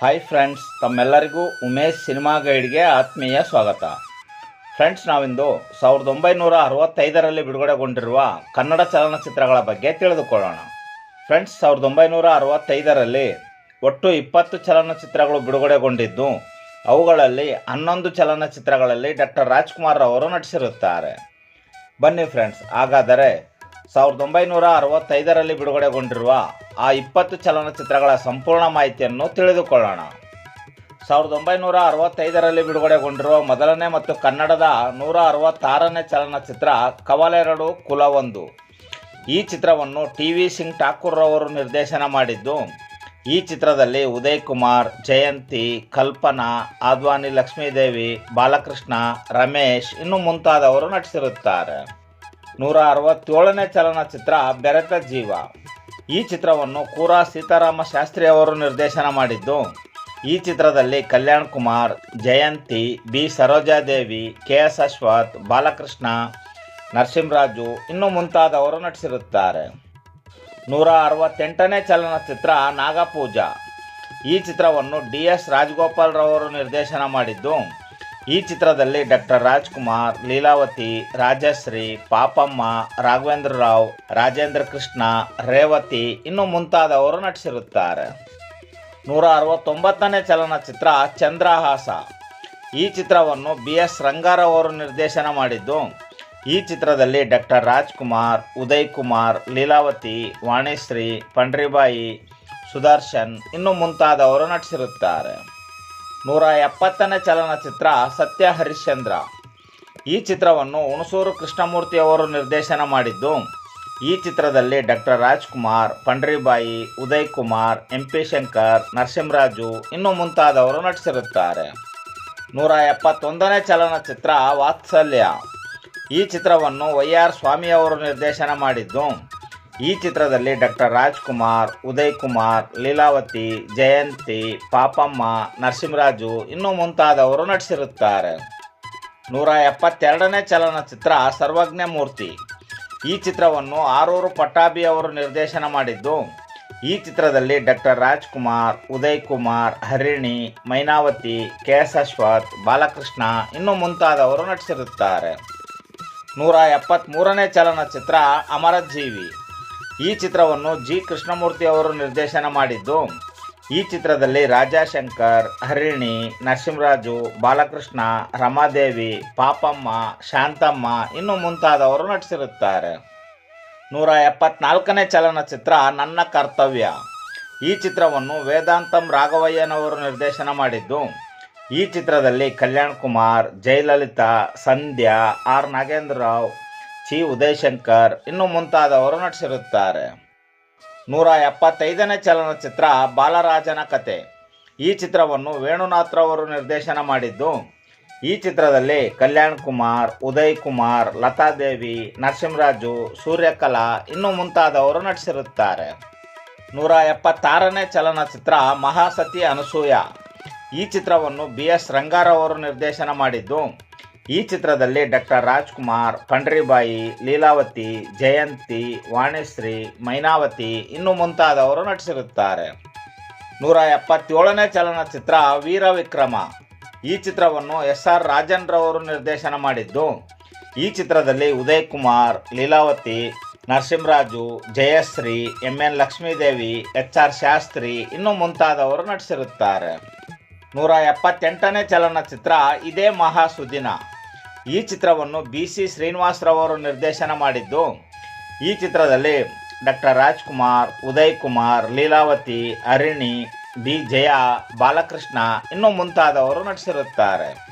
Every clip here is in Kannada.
ಹಾಯ್ ಫ್ರೆಂಡ್ಸ್ ತಮ್ಮೆಲ್ಲರಿಗೂ ಉಮೇಶ್ ಸಿನಿಮಾ ಗೈಡ್ಗೆ ಆತ್ಮೀಯ ಸ್ವಾಗತ. ಫ್ರೆಂಡ್ಸ್ ನಾವಿಂದು ಸಾವಿರದ ಒಂಬೈನೂರ ಅರವತ್ತೈದರಲ್ಲಿ ಬಿಡುಗಡೆಗೊಂಡಿರುವ ಕನ್ನಡ ಚಲನಚಿತ್ರಗಳ ಬಗ್ಗೆ ತಿಳಿದುಕೊಳ್ಳೋಣ. ಫ್ರೆಂಡ್ಸ್ ಸಾವಿರದ ಒಂಬೈನೂರ ಅರವತ್ತೈದರಲ್ಲಿ ಒಟ್ಟು ಇಪ್ಪತ್ತು ಚಲನಚಿತ್ರಗಳು ಬಿಡುಗಡೆಗೊಂಡಿದ್ದು, ಅವುಗಳಲ್ಲಿ ಹನ್ನೊಂದು ಚಲನಚಿತ್ರಗಳಲ್ಲಿ ಡಾಕ್ಟರ್ ರಾಜ್ಕುಮಾರ್ ಅವರು ನಟಿಸಿರುತ್ತಾರೆ. ಬನ್ನಿ ಫ್ರೆಂಡ್ಸ್ ಹಾಗಾದರೆ ಸಾವಿರದ ಒಂಬೈನೂರ ಅರವತ್ತೈದರಲ್ಲಿ ಬಿಡುಗಡೆಗೊಂಡಿರುವ ಆ ಇಪ್ಪತ್ತು ಚಲನಚಿತ್ರಗಳ ಸಂಪೂರ್ಣ ಮಾಹಿತಿಯನ್ನು ತಿಳಿದುಕೊಳ್ಳೋಣ. ಸಾವಿರದ ಒಂಬೈನೂರ ಅರವತ್ತೈದರಲ್ಲಿ ಬಿಡುಗಡೆಗೊಂಡಿರುವ ಮೊದಲನೇ ಮತ್ತು ಕನ್ನಡದ ನೂರ ಅರವತ್ತಾರನೇ ಚಲನಚಿತ್ರ ಕವಲೆರಡು ಕುಲವೊಂದು. ಈ ಚಿತ್ರವನ್ನು ಟಿ ವಿ ಸಿಂಗ್ ಠಾಕೂರ್ ಅವರು ನಿರ್ದೇಶನ ಮಾಡಿದ್ದು, ಈ ಚಿತ್ರದಲ್ಲಿ ಉದಯ್ ಕುಮಾರ್ ಜಯಂತಿ, ಕಲ್ಪನಾ, ಆದ್ವಾನಿ ಲಕ್ಷ್ಮೀದೇವಿ, ಬಾಲಕೃಷ್ಣ, ರಮೇಶ್ ಇನ್ನು ಮುಂತಾದವರು ನಟಿಸಿರುತ್ತಾರೆ. ನೂರ ಅರವತ್ತೇಳನೇ ಚಲನಚಿತ್ರ ಬೆರೆತ ಜೀವ. ಈ ಚಿತ್ರವನ್ನು ಕೂರ ಸೀತಾರಾಮ ಶಾಸ್ತ್ರಿ ಅವರು ನಿರ್ದೇಶನ ಮಾಡಿದ್ದು. ಈ ಚಿತ್ರದಲ್ಲಿ Kalyan Kumar, Jayanthi, B. Sarojadevi, K. S. Ashwath, Balakrishna, Narasimharaju ಇನ್ನು ಮುಂತಾದವರು ನಟಿಸಿರುತ್ತಾರೆ. ನೂರ ಅರವತ್ತೆಂಟನೇ ಚಲನಚಿತ್ರ ನಾಗಪೂಜಾ. ಈ ಚಿತ್ರವನ್ನು ಡಿ. ಎಸ್. ರಾಜಗೋಪಾಲ್ ರವರು ನಿರ್ದೇಶನ ಮಾಡಿದ್ದು. ಈ ಚಿತ್ರದಲ್ಲಿ ಡಾಕ್ಟರ್ ರಾಜ್ಕುಮಾರ್, ಲೀಲಾವತಿ, ರಾಜಶ್ರೀ, ಪಾಪಮ್ಮ, ರಾಘವೇಂದ್ರ ರಾವ್, ರಾಜೇಂದ್ರ ಕೃಷ್ಣ, ರೇವತಿ ಇನ್ನು ಮುಂತಾದವರು ನಟಿಸಿರುತ್ತಾರೆ. ನೂರ ಅರವತ್ತೊಂಬತ್ತನೇ ಚಲನಚಿತ್ರ ಚಂದ್ರಹಾಸ. ಈ ಚಿತ್ರವನ್ನು ಬಿ ಎಸ್ ರಂಗಾರವರು ನಿರ್ದೇಶನ ಮಾಡಿದ್ದು. ಈ ಚಿತ್ರದಲ್ಲಿ ಡಾಕ್ಟರ್ ರಾಜ್ಕುಮಾರ್ ಉದಯ್ ಕುಮಾರ್ ಲೀಲಾವತಿ, ವಾಣಿಶ್ರೀ, ಪಂಡ್ರಿಬಾಯಿ, ಸುದರ್ಶನ್ ಇನ್ನು ಮುಂತಾದವರು ನಟಿಸಿರುತ್ತಾರೆ. ನೂರ ಎಪ್ಪತ್ತನೇ ಚಲನಚಿತ್ರ ಸತ್ಯ ಹರಿಶ್ಚಂದ್ರ. ಈ ಚಿತ್ರವನ್ನು ಹುಣಸೂರು ಕೃಷ್ಣಮೂರ್ತಿಯವರು ನಿರ್ದೇಶನ ಮಾಡಿದ್ದು, ಈ ಚಿತ್ರದಲ್ಲಿ doctor Rajkumar, Pandaribai Uday Kumar M P Shankar, Narasimharaju ಇನ್ನು ಮುಂತಾದವರು ನಟಿಸಿರುತ್ತಾರೆ. ನೂರ ಎಪ್ಪತ್ತೊಂದನೇ ಚಲನಚಿತ್ರ ವಾತ್ಸಲ್ಯ. ಈ ಚಿತ್ರವನ್ನು ವೈ ಆರ್ ಸ್ವಾಮಿ ಅವರು ನಿರ್ದೇಶನ ಮಾಡಿದ್ದು ಈ ಚಿತ್ರದಲ್ಲಿ ಡಾಕ್ಟರ್ ರಾಜ್ಕುಮಾರ್ ಉದಯ್ ಕುಮಾರ್ ಲೀಲಾವತಿ, ಜಯಂತಿ, ಪಾಪಮ್ಮ, ನರಸಿಂಹರಾಜು ಇನ್ನೂ ಮುಂತಾದವರು ನಟಿಸಿರುತ್ತಾರೆ. ನೂರ ಎಪ್ಪತ್ತೆರಡನೇ ಚಲನಚಿತ್ರ ಸರ್ವಜ್ಞ ಮೂರ್ತಿ. ಈ ಚಿತ್ರವನ್ನು ಆರೂರು ಪಟ್ಟಾಭಿ ಅವರು ನಿರ್ದೇಶನ ಮಾಡಿದ್ದು, ಈ ಚಿತ್ರದಲ್ಲಿ doctor Rajkumar Uday Kumar Harini, Mynavathi, K S Ashwath, Balakrishna ಇನ್ನೂ ಮುಂತಾದವರು ನಟಿಸಿರುತ್ತಾರೆ. ನೂರ ಎಪ್ಪತ್ತ್ಮೂರನೇ ಚಲನಚಿತ್ರ ಅಮರಜೀವಿ. ಈ ಚಿತ್ರವನ್ನು ಜಿ ಕೃಷ್ಣಮೂರ್ತಿ ಅವರು ನಿರ್ದೇಶನ ಮಾಡಿದ್ದು. ಈ ಚಿತ್ರದಲ್ಲಿ ರಾಜಾಶಂಕರ್, ಹರಿಣಿ, ನರಸಿಂಹರಾಜು, ಬಾಲಕೃಷ್ಣ, ರಮಾದೇವಿ, ಪಾಪಮ್ಮ, ಶಾಂತಮ್ಮ ಇನ್ನು ಮುಂತಾದವರು ನಟಿಸಿರುತ್ತಾರೆ. ನೂರ ಎಪ್ಪತ್ನಾಲ್ಕನೇ ಚಲನಚಿತ್ರ ನನ್ನ ಕರ್ತವ್ಯ. ಈ ಚಿತ್ರವನ್ನು ವೇದಾಂತಂ ರಾಘವಯ್ಯನವರು ನಿರ್ದೇಶನ ಮಾಡಿದ್ದು. ಈ ಚಿತ್ರದಲ್ಲಿ ಕಲ್ಯಾಣ್ ಕುಮಾರ್, ಜಯಲಲಿತಾ, ಸಂಧ್ಯಾ, ಆರ್ ನಾಗೇಂದ್ರ ರಾವ್ ಚಿ ಉದಯಶಂಕರ್ ಇನ್ನು ಮುಂತಾದವರು ನಟಿಸಿರುತ್ತಾರೆ. ನೂರ ಎಪ್ಪತ್ತೈದನೇ ಚಲನಚಿತ್ರ ಬಾಲರಾಜನ ಕತೆ. ಈ ಚಿತ್ರವನ್ನು ವೇಣುನಾಥ್ರವರು ನಿರ್ದೇಶನ ಮಾಡಿದ್ದು. ಈ ಚಿತ್ರದಲ್ಲಿ ಕಲ್ಯಾಣ್ ಕುಮಾರ್, ಉದಯ್ ಕುಮಾರ್ ಲತಾದೇವಿ ನರಸಿಂಹರಾಜು, ಸೂರ್ಯಕಲಾ ಇನ್ನು ಮುಂತಾದವರು ನಟಿಸಿರುತ್ತಾರೆ. ನೂರ ಎಪ್ಪತ್ತಾರನೇ ಚಲನಚಿತ್ರ ಮಹಾಸತಿ ಅನಸೂಯ. ಈ ಚಿತ್ರವನ್ನು ಬಿ. ಎಸ್. ರಂಗಾರವರು ನಿರ್ದೇಶನ ಮಾಡಿದ್ದು. ಈ ಚಿತ್ರದಲ್ಲಿ ಡಾಕ್ಟರ್ ರಾಜ್ಕುಮಾರ್ ಪಂಡ್ರಿಬಾಯಿ ಲೀಲಾವತಿ, ಜಯಂತಿ, ವಾಣಿಶ್ರೀ, ಮೈನಾವತಿ ಇನ್ನು ಮುಂತಾದವರು ನಟಿಸಿರುತ್ತಾರೆ. ನೂರ ಎಪ್ಪತ್ತೇಳನೇ ಚಲನಚಿತ್ರ ವೀರ ವಿಕ್ರಮ ಈ ಚಿತ್ರವನ್ನು ಎಸ್ ಆರ್ ರಾಜನ್ ರವರು ನಿರ್ದೇಶನ ಮಾಡಿದ್ದು, ಈ ಚಿತ್ರದಲ್ಲಿ Uday Kumar Leelavathi, Narasimharaju, Jayashree M N Lakshmidevi, H R Shastri ಇನ್ನು ಮುಂತಾದವರು ನಟಿಸಿರುತ್ತಾರೆ. ನೂರ ಎಪ್ಪತ್ತೆಂಟನೇ ಚಲನಚಿತ್ರ ಇದೇ ಮಹಾ ಸುದಿನ ಈ ಚಿತ್ರವನ್ನು ಬಿ ಸಿ ಶ್ರೀನಿವಾಸರವರು ನಿರ್ದೇಶನ ಮಾಡಿದ್ದು. ಈ ಚಿತ್ರದಲ್ಲಿ ಡಾಕ್ಟರ್ ರಾಜ್ಕುಮಾರ್ ಉದಯ್ ಕುಮಾರ್ ಲೀಲಾವತಿ, ಅರಿಣಿ, ಬಿ. ಜಯ, ಬಾಲಕೃಷ್ಣ ಇನ್ನು ಮುಂತಾದವರು ನಟಿಸಿರುತ್ತಾರೆ.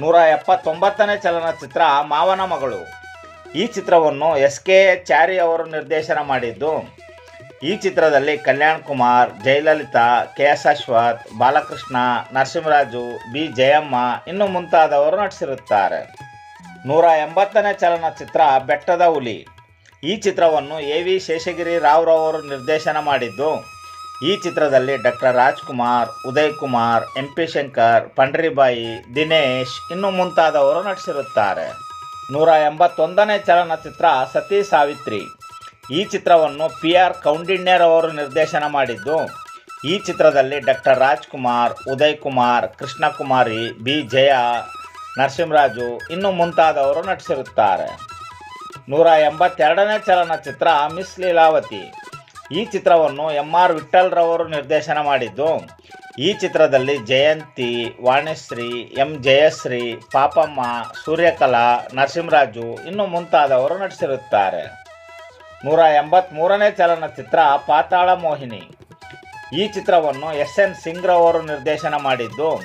ನೂರ ಎಪ್ಪತ್ತೊಂಬತ್ತನೇ ಚಲನಚಿತ್ರ ಮಾವನ ಮಗಳು. ಈ ಚಿತ್ರವನ್ನು ಎಸ್ ಕೆ ಚಾರಿ ಅವರು ನಿರ್ದೇಶನ ಮಾಡಿದ್ದು. ಈ ಚಿತ್ರದಲ್ಲಿ Kalyan Kumar, Jayalalitha K S Ashwath Balakrishna, Narasimharaju, B Jayamma ಇನ್ನು ಮುಂತಾದವರು ನಟಿಸಿರುತ್ತಾರೆ. ನೂರ ಎಂಬತ್ತನೇ ಚಲನಚಿತ್ರ ಬೆಟ್ಟದ ಹುಲಿ. ಈ ಚಿತ್ರವನ್ನು ಎ ವಿ ಶೇಷಗಿರಿ ರಾವ್ ರವರು ನಿರ್ದೇಶನ ಮಾಡಿದ್ದು. ಈ ಚಿತ್ರದಲ್ಲಿ doctor Rajkumar, Uday Kumar, M P Shankar, Pandaribai, Dinesh ಇನ್ನು ಮುಂತಾದವರು ನಟಿಸಿರುತ್ತಾರೆ. ನೂರ ಎಂಬತ್ತೊಂದನೇ ಚಲನಚಿತ್ರ ಸತಿ ಸಾವಿತ್ರಿ. ಈ ಚಿತ್ರವನ್ನು ಪಿ ಆರ್ ಕೌಂಡಿಣ್ಯರ್ ಅವರು ನಿರ್ದೇಶನ ಮಾಡಿದ್ದು, ಈ ಚಿತ್ರದಲ್ಲಿ ಡಾಕ್ಟರ್ ರಾಜ್ಕುಮಾರ್ ಉದಯ್ ಕುಮಾರ್ ಕೃಷ್ಣಕುಮಾರಿ, ಬಿ ಜಯ, ನರಸಿಂಹರಾಜು ಇನ್ನು ಮುಂತಾದವರು ನಟಿಸಿರುತ್ತಾರೆ. ನೂರ ಎಂಬತ್ತೆರಡನೇ ಚಲನಚಿತ್ರ ಮಿಸ್ ಲೀಲಾವತಿ. ಈ ಚಿತ್ರವನ್ನು ಎಂ ಆರ್ ವಿಠಲ್ರವರು ನಿರ್ದೇಶನ ಮಾಡಿದ್ದು, ಈ ಚಿತ್ರದಲ್ಲಿ ಜಯಂತಿ, ವಾಣಿಶ್ರೀ, ಎಂ ಜಯಶ್ರೀ, ಪಾಪಮ್ಮ, ಸೂರ್ಯಕಲಾ, ನರಸಿಂಹರಾಜು ಇನ್ನು ಮುಂತಾದವರು ನಟಿಸಿರುತ್ತಾರೆ. ನೂರ ಎಂಬತ್ತ್ಮೂರನೇ ಚಲನಚಿತ್ರ ಪಾತಾಳ ಮೋಹಿನಿ. ಈ ಚಿತ್ರವನ್ನು ಎಸ್ ಎನ್ ಸಿಂಗ್ರವರು ನಿರ್ದೇಶನ ಮಾಡಿದ್ದು.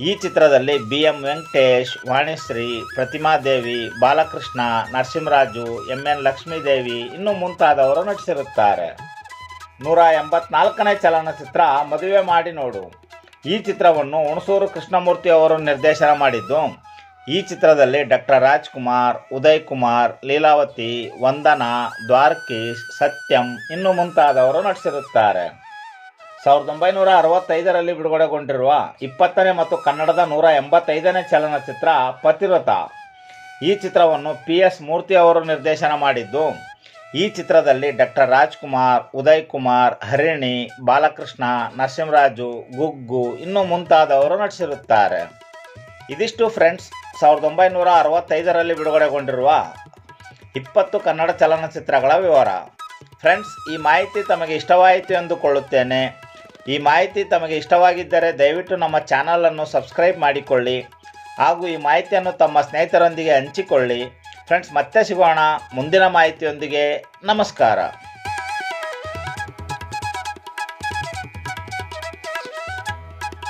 ಈ ಚಿತ್ರದಲ್ಲಿ B M Venkatesh, Vanishree Prathimadevi Balakrishna, Narasimharaju, M N Lakshmidevi ಇನ್ನೂ ಮುಂತಾದವರು ನಟಿಸಿರುತ್ತಾರೆ. ನೂರ ಎಂಬತ್ನಾಲ್ಕನೇ ಚಲನಚಿತ್ರ ಮದುವೆ ಮಾಡಿ ನೋಡು. ಈ ಚಿತ್ರವನ್ನು ಹುಣಸೂರು ಕೃಷ್ಣಮೂರ್ತಿ ಅವರು ನಿರ್ದೇಶನ ಮಾಡಿದ್ದು. ಈ ಚಿತ್ರದಲ್ಲಿ ಡಾಕ್ಟರ್ ರಾಜ್ಕುಮಾರ್ ಉದಯ್ ಕುಮಾರ್ ಲೀಲಾವತಿ, ವಂದನಾ, ದ್ವಾರಕೀಶ್, ಸತ್ಯಂ ಇನ್ನು ಮುಂತಾದವರು ನಟಿಸಿರುತ್ತಾರೆ. ಸಾವಿರದ ಒಂಬೈನೂರ ಅರವತ್ತೈದರಲ್ಲಿ ಬಿಡುಗಡೆಗೊಂಡಿರುವ ಇಪ್ಪತ್ತನೇ ಮತ್ತು ಕನ್ನಡದ ನೂರ ಎಂಬತ್ತೈದನೇ ಚಲನಚಿತ್ರ ಪತಿವ್ರತ. ಈ ಚಿತ್ರವನ್ನು ಪಿ ಎಸ್ ಮೂರ್ತಿ ಅವರು ನಿರ್ದೇಶನ ಮಾಡಿದ್ದು, ಈ ಚಿತ್ರದಲ್ಲಿ ಡಾಕ್ಟರ್ ರಾಜ್ಕುಮಾರ್ ಉದಯ್ ಕುಮಾರ್ ಹರಿಣಿ, ಬಾಲಕೃಷ್ಣ, ನರಸಿಂಹರಾಜು, ಗುಗ್ಗು ಇನ್ನೂ ಮುಂತಾದವರು ನಟಿಸಿರುತ್ತಾರೆ. ಇದಿಷ್ಟು ಫ್ರೆಂಡ್ಸ್ ಸಾವಿರದ ಒಂಬೈನೂರ ಅರವತ್ತೈದರಲ್ಲಿ ಬಿಡುಗಡೆಗೊಂಡಿರುವ ಇಪ್ಪತ್ತು ಕನ್ನಡ ಚಲನಚಿತ್ರಗಳ ವಿವರ. ಫ್ರೆಂಡ್ಸ್ ಈ ಮಾಹಿತಿ ತಮಗೆ ಇಷ್ಟವಾಯಿತು ಎಂದುಕೊಳ್ಳುತ್ತೇನೆ. ಈ ಮಾಹಿತಿ ತಮಗೆ ಇಷ್ಟವಾಗಿದ್ದರೆ ದಯವಿಟ್ಟು ನಮ್ಮ ಚಾನಲನ್ನು ಸಬ್ಸ್ಕ್ರೈಬ್ ಮಾಡಿಕೊಳ್ಳಿ ಹಾಗೂ ಈ ಮಾಹಿತಿಯನ್ನು ತಮ್ಮ ಸ್ನೇಹಿತರೊಂದಿಗೆ ಹಂಚಿಕೊಳ್ಳಿ. ಫ್ರೆಂಡ್ಸ್ ಮತ್ತೆ ಸಿಗೋಣ. ಮುಂದಿನ ಮಾಹಿತಿಯೊಂದಿಗೆ ನಮಸ್ಕಾರ.